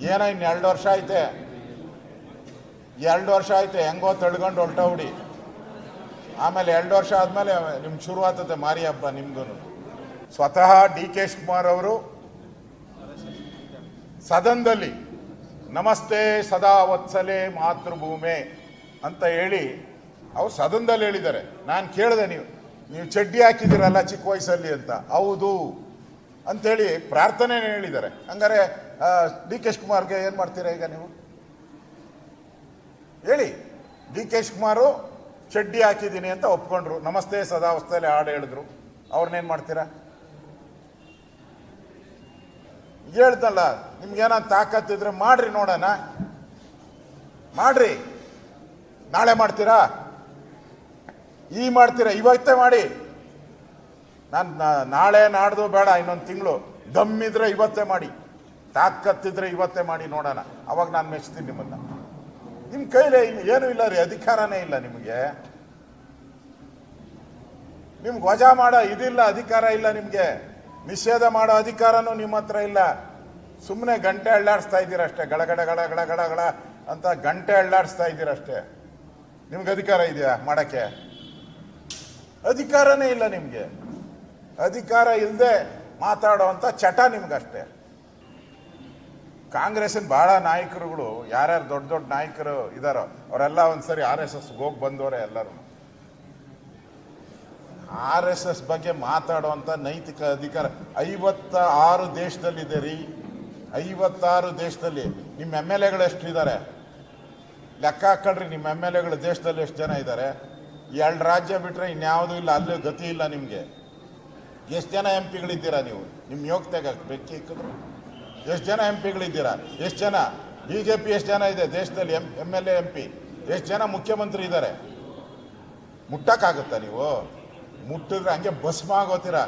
ಏನೋ ಇನ್ನು ಎರಡು ವರ್ಷ ಐತೆ. ಎರಡು ವರ್ಷ ಐತೆ, ಹೆಂಗೋ ತಳ್ಕೊಂಡು ಹುಡಿ. ಆಮೇಲೆ ಎರಡು ವರ್ಷ ಆದಮೇಲೆ ನಿಮ್ಗೆ ಶುರು ಮಾರಿ ಹಬ್ಬ ನಿಮ್ದು ಸ್ವತಃ ಡಿ ಕೆ ಶಿವಕುಮಾರ್ ಅವರು ಸದನದಲ್ಲಿ, ನಮಸ್ತೆ ಸದಾ ವತ್ಸಲೆ ಮಾತೃಭೂಮಿ ಅಂತ ಹೇಳಿ ಅವ್ರು ಸದನದಲ್ಲಿ ಹೇಳಿದ್ದಾರೆ. ನಾನು ಕೇಳಿದೆ ನೀವು ನೀವು ಚಡ್ಡಿ ಹಾಕಿದ್ದೀರಲ್ಲ ಚಿಕ್ಕ ವಯಸ್ಸಲ್ಲಿ ಅಂತ. ಹೌದು. ಅಂತೇಳಿ ಪ್ರಾರ್ಥನೆ ಹೇಳಿದ್ದಾರೆ. ಹಂಗಾರೆ ಡಿ ಕೆ ಶಿವಕುಮಾರ್ಗೆ ಏನು ಮಾಡ್ತೀರಾ ಈಗ ನೀವು? ಹೇಳಿ. ಡಿ ಕೆ ಶಿವಕುಮಾರು ಚಡ್ಡಿ ಹಾಕಿದ್ದೀನಿ ಅಂತ ಒಪ್ಕೊಂಡ್ರು. ನಮಸ್ತೆ ಸದಾ ವಸ್ತಲ್ಲಿ ಹಾಡು ಹೇಳಿದ್ರು. ಅವ್ರನ್ನೇನು ಮಾಡ್ತೀರಾ? ಹೇಳ್ದಲ್ಲ ನಿಮ್ಗೇನ ತಾಕತ್ತಿದ್ರೆ ಮಾಡ್ರಿ ನೋಡೋಣ. ಮಾಡ್ರಿ. ನಾಳೆ ಮಾಡ್ತೀರಾ? ಈ ಮಾಡ್ತೀರಾ? ಇವತ್ತೇ ಮಾಡಿ. ನಾನು ನಾಳೆ ನಾಡ್ದು ಬೇಡ, ಇನ್ನೊಂದು ತಿಂಗಳು. ದಮ್ಮಿದ್ರೆ ಇವತ್ತೇ ಮಾಡಿ. ತಾಕತ್ತಿದ್ರೆ ಇವತ್ತೇ ಮಾಡಿ ನೋಡೋಣ. ಅವಾಗ ನಾನು ಮೆಚ್ತೀನಿ ನಿಮ್ಮನ್ನ. ನಿಮ್ಮ ಕೈಲೇ ಇನ್ನು ಏನೂ ಇಲ್ಲ ರೀ, ಅಧಿಕಾರನೇ ಇಲ್ಲ ನಿಮಗೆ. ನಿಮ್ಗೆ ವಜಾ ಮಾಡೋ ಇದಿಲ್ಲ, ಅಧಿಕಾರ ಇಲ್ಲ ನಿಮಗೆ. ನಿಷೇಧ ಮಾಡೋ ಅಧಿಕಾರನೂ ನಿಮ್ಮ ಹತ್ರ ಇಲ್ಲ. ಸುಮ್ಮನೆ ಗಂಟೆ ಅಳ್ಳಾಡಿಸ್ತಾ ಇದ್ದೀರ ಅಷ್ಟೇ. ಗಡಗಡ ಗಡ ಗಡ ಗಡ ಗಡ ಅಂತ ಗಂಟೆ ಅಳ್ಳಾಡಿಸ್ತಾ ಇದ್ದೀರಷ್ಟೇ ನಿಮ್ಗೆ ಅಧಿಕಾರ ಇದೆಯಾ ಮಾಡೋಕ್ಕೆ? ಅಧಿಕಾರನೇ ಇಲ್ಲ ನಿಮಗೆ. ಅಧಿಕಾರ ಇಲ್ಲದೆ ಮಾತಾಡೋವಂಥ ಚಟ ನಿಮ್ಗಷ್ಟೇ. ಕಾಂಗ್ರೆಸ್ಸಿನ ಭಾಳ ನಾಯಕರುಗಳು, ಯಾರ್ಯಾರು ದೊಡ್ಡ ದೊಡ್ಡ ನಾಯಕರು ಇದಾರೋ, ಅವರೆಲ್ಲ ಒಂದ್ಸರಿ ಆರ್ ಎಸ್ ಎಸ್ ಹೋಗಿ ಬಂದವರೇ ಎಲ್ಲರೂ. ಆರ್ ಎಸ್ ಎಸ್ ಬಗ್ಗೆ ಮಾತಾಡುವಂಥ ನೈತಿಕ ಅಧಿಕಾರ ಐವತ್ತ ಆರು ದೇಶದಲ್ಲಿದೆ ರೀ ಐವತ್ತಾರು ದೇಶದಲ್ಲಿ ನಿಮ್ಮ ಎಂ ಎಲ್ ಎಗಳು ಎಷ್ಟಿದ್ದಾರೆ? ಲೆಕ್ಕ ಹಾಕೊಳ್ರಿ ನಿಮ್ಮ ಎಂ ಎಲ್ ಎಗಳು ದೇಶದಲ್ಲಿ ಎಷ್ಟು ಜನ ಇದ್ದಾರೆ? ಎರಡು ರಾಜ್ಯ ಬಿಟ್ಟರೆ ಇನ್ಯಾವುದೂ ಇಲ್ಲ, ಅಲ್ಲೂ ಗತಿ ಇಲ್ಲ ನಿಮಗೆ. ಎಷ್ಟು ಜನ ಎಂ ಪಿಗಳಿದ್ದೀರಾ ನೀವು? ನಿಮ್ಮ ಯೋಗ್ಯತೆಗೆ ಬೆಕ್ಕಿ ಇಕ್ಕಿದ್ರು? ಎಷ್ಟು ಜನ ಎಂ ಪಿಗಳಿದ್ದೀರಾ ಎಷ್ಟು ಜನ? ಬಿ ಜೆ ಪಿ ಎಷ್ಟು ಜನ ಇದೆ ದೇಶದಲ್ಲಿ? M M L A M P ಎಷ್ಟು ಜನ ಮುಖ್ಯಮಂತ್ರಿ ಇದ್ದಾರೆ? ಮುಟ್ಟಕ್ಕಾಗುತ್ತಾ ನೀವು? ಮುಟ್ಟಿದ್ರೆ ಹಂಗೆ ಭಸ್ಮ ಆಗೋತೀರಾ?